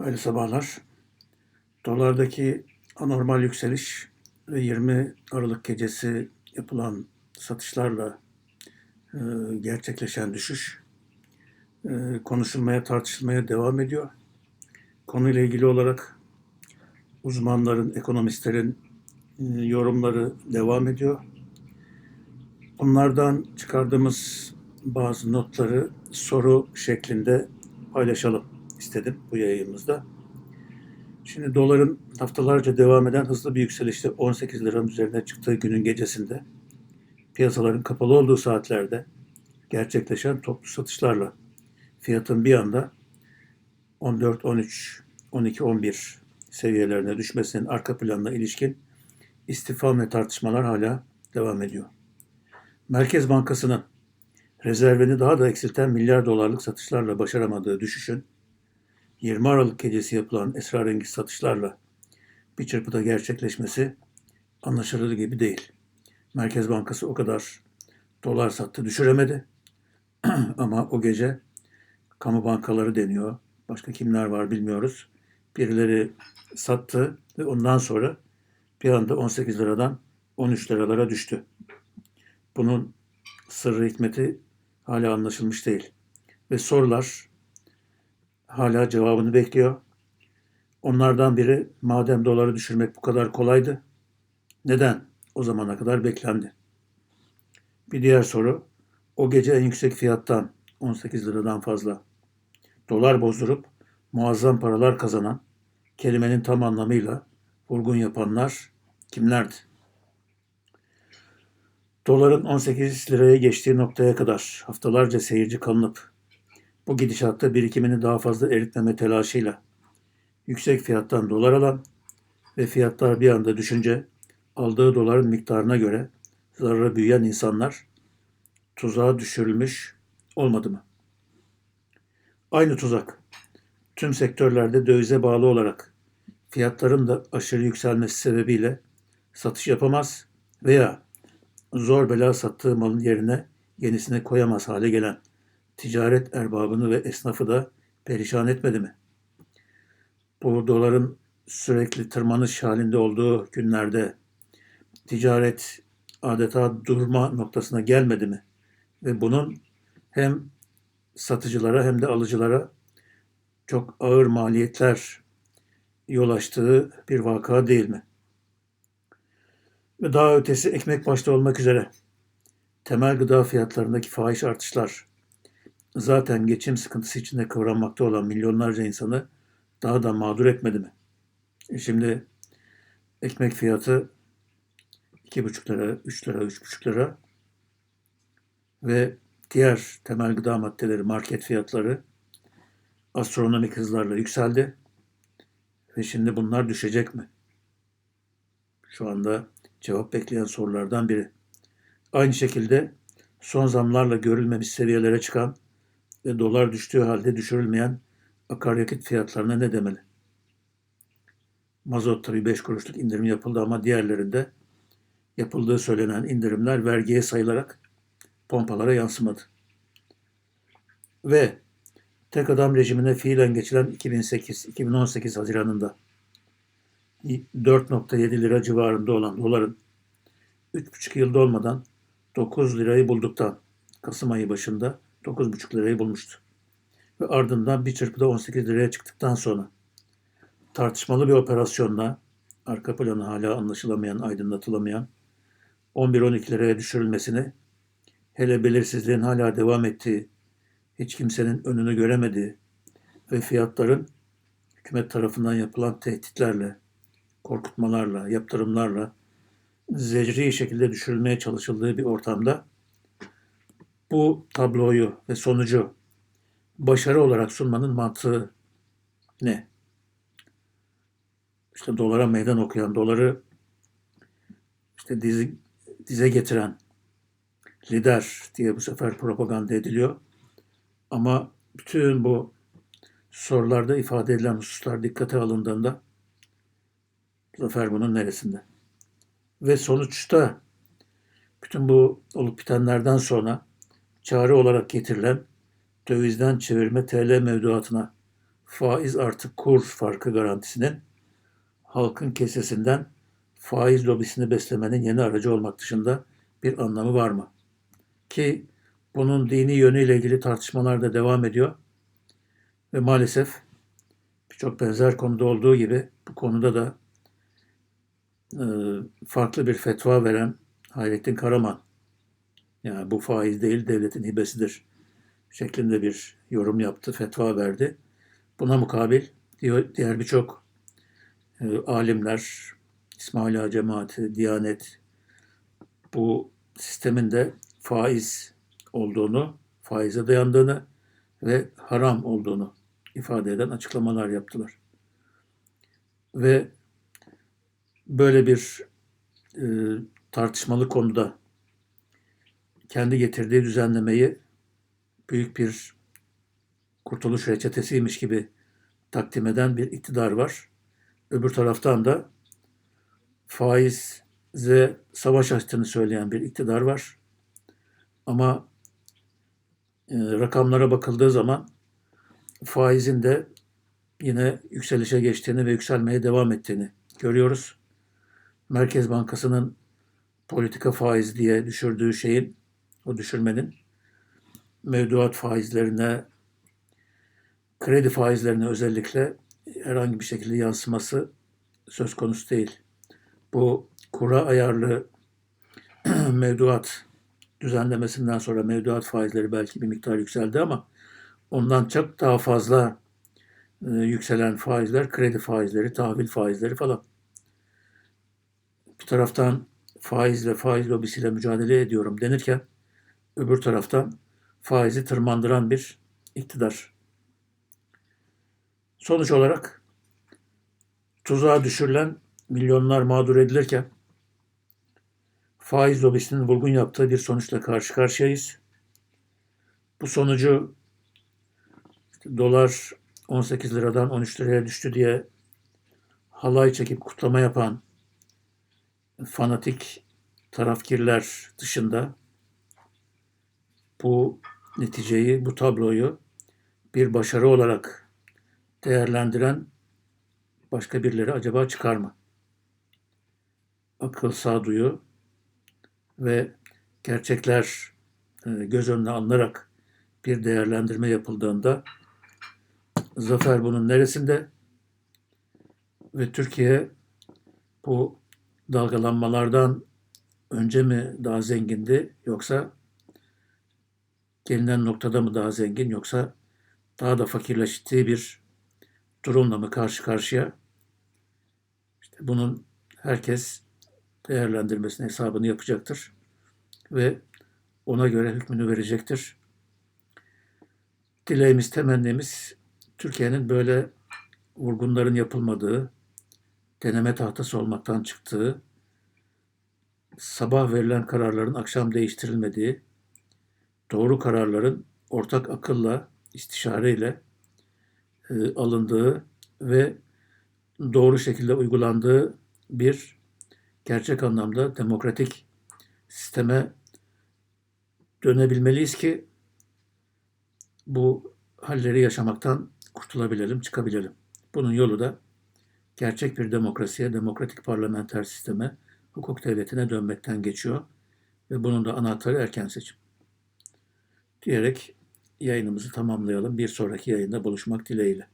Hayırlı sabahlar. Dolardaki anormal yükseliş ve 20 Aralık gecesi yapılan satışlarla e, gerçekleşen düşüş e, konuşulmaya, tartışılmaya devam ediyor. Konuyla ilgili olarak uzmanların, ekonomistlerin e, yorumları devam ediyor. Onlardan çıkardığımız bazı notları soru şeklinde paylaşalım istedim bu yayınımızda. Şimdi doların haftalarca devam eden hızlı bir yükselişte 18 liranın üzerine çıktığı günün gecesinde piyasaların kapalı olduğu saatlerde gerçekleşen toplu satışlarla fiyatın bir anda 14, 13, 12, 11 seviyelerine düşmesinin arka planına ilişkin istifam ve tartışmalar hala devam ediyor. Merkez Bankası'nın rezervini daha da eksilten milyar dolarlık satışlarla başaramadığı düşüşün 20 Aralık gecesi yapılan esrarengiz satışlarla bir çırpıda gerçekleşmesi anlaşılır gibi değil. Merkez Bankası o kadar dolar sattı düşüremedi. Ama o gece kamu bankaları deniyor. Başka kimler var bilmiyoruz. Birileri sattı ve ondan sonra bir anda 18 liradan 13 liralara düştü. Bunun sırrı hikmeti hala anlaşılmış değil. Ve sorular hala cevabını bekliyor. Onlardan biri madem doları düşürmek bu kadar kolaydı neden o zamana kadar beklendi? Bir diğer soru o gece en yüksek fiyattan 18 liradan fazla dolar bozdurup muazzam paralar kazanan kelimenin tam anlamıyla vurgun yapanlar kimlerdi? Doların 18 liraya geçtiği noktaya kadar haftalarca seyirci kalınıp bu gidişatta birikimini daha fazla eritmeme telaşıyla yüksek fiyattan dolar alan ve fiyatlar bir anda düşünce aldığı doların miktarına göre zarara büyüyen insanlar tuzağa düşürülmüş olmadı mı? Aynı tuzak tüm sektörlerde dövize bağlı olarak fiyatların da aşırı yükselmesi sebebiyle satış yapamaz veya zor bela sattığı malın yerine yenisine koyamaz hale gelen ticaret erbabını ve esnafı da perişan etmedi mi? Bu doların sürekli tırmanış halinde olduğu günlerde ticaret adeta durma noktasına gelmedi mi? Ve bunun hem satıcılara hem de alıcılara çok ağır maliyetler yol açtığı bir vaka değil mi? Ve daha ötesi ekmek başta olmak üzere temel gıda fiyatlarındaki fahiş artışlar zaten geçim sıkıntısı içinde kıvranmakta olan milyonlarca insanı daha da mağdur etmedi mi? E şimdi ekmek fiyatı 2,5 lira, 3 lira, 3,5 lira ve diğer temel gıda maddeleri, market fiyatları astronomik hızlarla yükseldi. Ve şimdi bunlar düşecek mi? Şu anda cevap bekleyen sorulardan biri. Aynı şekilde son zamlarla görülmemiş seviyelere çıkan ve dolar düştüğü halde düşürülmeyen akaryakıt fiyatlarına ne demeli? Mazot tabii 5 kuruşluk indirim yapıldı ama diğerlerinde yapıldığı söylenen indirimler vergiye sayılarak pompalara yansımadı. Ve tek adam rejimine fiilen geçilen 2008-2018 Haziran'ında 4.7 lira civarında olan doların 3,5 yılda olmadan 9 lirayı bulduktan Kasım ayı başında 9,5 lirayı bulmuştu. Ve ardından bir çırpıda 18 liraya çıktıktan sonra tartışmalı bir operasyonla arka planı hala anlaşılamayan, aydınlatılamayan 11-12 liraya düşürülmesini hele belirsizliğin hala devam ettiği, hiç kimsenin önünü göremediği ve fiyatların hükümet tarafından yapılan tehditlerle, korkutmalarla, yaptırımlarla zecri şekilde düşürülmeye çalışıldığı bir ortamda bu tabloyu ve sonucu başarı olarak sunmanın mantığı ne? İşte dolara meydan okuyan, doları işte dizi, dize getiren lider diye bu sefer propaganda ediliyor. Ama bütün bu sorularda ifade edilen hususlar dikkate alındığında zafer bunun neresinde? Ve sonuçta bütün bu olup bitenlerden sonra çare olarak getirilen dövizden çevirme TL mevduatına faiz artı kur farkı garantisinin halkın kesesinden faiz lobisini beslemenin yeni aracı olmak dışında bir anlamı var mı? Ki bunun dini yönüyle ilgili tartışmalar da devam ediyor. Ve maalesef birçok benzer konuda olduğu gibi bu konuda da e, farklı bir fetva veren Hayrettin Karaman yani bu faiz değil devletin hibesidir şeklinde bir yorum yaptı, fetva verdi. Buna mukabil diğer birçok e, alimler, İsmail Ağa cemaati, Diyanet bu sistemin de faiz olduğunu, faize dayandığını ve haram olduğunu ifade eden açıklamalar yaptılar. Ve böyle bir e, tartışmalı konuda kendi getirdiği düzenlemeyi büyük bir kurtuluş reçetesiymiş gibi takdim eden bir iktidar var. Öbür taraftan da faize savaş açtığını söyleyen bir iktidar var. Ama e, rakamlara bakıldığı zaman faizin de yine yükselişe geçtiğini ve yükselmeye devam ettiğini görüyoruz. Merkez Bankası'nın politika faiz diye düşürdüğü şeyin, o düşürmenin mevduat faizlerine, kredi faizlerine özellikle herhangi bir şekilde yansıması söz konusu değil. Bu kura ayarlı mevduat düzenlemesinden sonra mevduat faizleri belki bir miktar yükseldi ama ondan çok daha fazla e, yükselen faizler kredi faizleri, tahvil faizleri falan. Bir taraftan faizle, faiz lobisiyle mücadele ediyorum denirken öbür taraftan faizi tırmandıran bir iktidar. Sonuç olarak tuzağa düşürülen milyonlar mağdur edilirken faiz lobisinin vurgun yaptığı bir sonuçla karşı karşıyayız. Bu sonucu dolar 18 liradan 13 liraya düştü diye halay çekip kutlama yapan fanatik tarafkirler dışında bu neticeyi, bu tabloyu bir başarı olarak değerlendiren başka birileri acaba çıkar mı? Akıl, sağduyu ve gerçekler e, göz önüne alınarak bir değerlendirme yapıldığında zafer bunun neresinde ve Türkiye bu dalgalanmalardan önce mi daha zengindi yoksa gelinen noktada mı daha zengin yoksa daha da fakirleştiği bir durumla mı karşı karşıya? İşte bunun herkes değerlendirmesini, hesabını yapacaktır ve ona göre hükmünü verecektir. Dileğimiz, temennimiz Türkiye'nin böyle vurgunların yapılmadığı, deneme tahtası olmaktan çıktığı, sabah verilen kararların akşam değiştirilmediği, doğru kararların ortak akılla, istişareyle e, alındığı ve doğru şekilde uygulandığı bir gerçek anlamda demokratik sisteme dönebilmeliyiz ki bu halleri yaşamaktan kurtulabilelim, çıkabilelim. Bunun yolu da gerçek bir demokrasiye, demokratik parlamenter sisteme, hukuk devletine dönmekten geçiyor. Ve bunun da anahtarı erken seçim. Diyerek yayınımızı tamamlayalım. Bir sonraki yayında buluşmak dileğiyle.